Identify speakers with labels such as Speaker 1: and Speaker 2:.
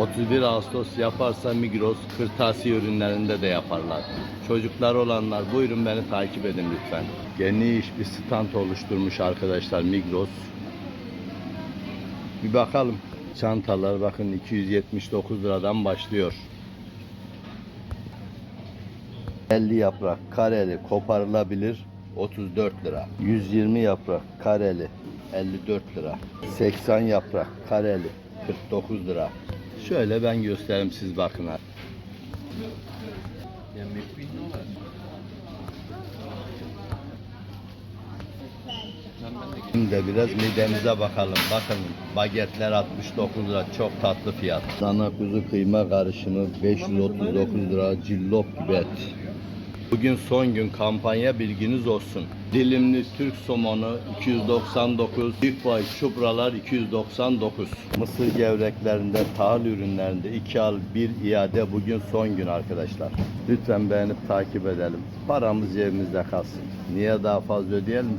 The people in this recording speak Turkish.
Speaker 1: 31 Ağustos yaparsa Migros kırtasiye ürünlerinde de yaparlar. Çocuklar olanlar buyurun beni takip edin lütfen. Geniş bir stand oluşturmuş arkadaşlar Migros. Bir bakalım. Çantalar bakın 279 liradan başlıyor. 50 yaprak kareli koparılabilir 34 lira. 120 yaprak kareli 54 lira. 80 yaprak kareli 49 lira. Şöyle ben göstereyim siz bakın. Şimdi biraz midemize bakalım. Bakın bagetler 69 lira çok tatlı fiyat. Dana kuzu kıyma karışımı 539 lira cillop gibi et. Bugün son gün kampanya bilginiz olsun. Dilimli Türk somonu 299, büyük boy çupralar 299. Mısır gevreklerinde, tahıl ürünlerinde 2 al 1 iade bugün son gün arkadaşlar. Lütfen beğenip takip edelim. Paramız cebimizde kalsın. Niye daha fazla ödeyelim?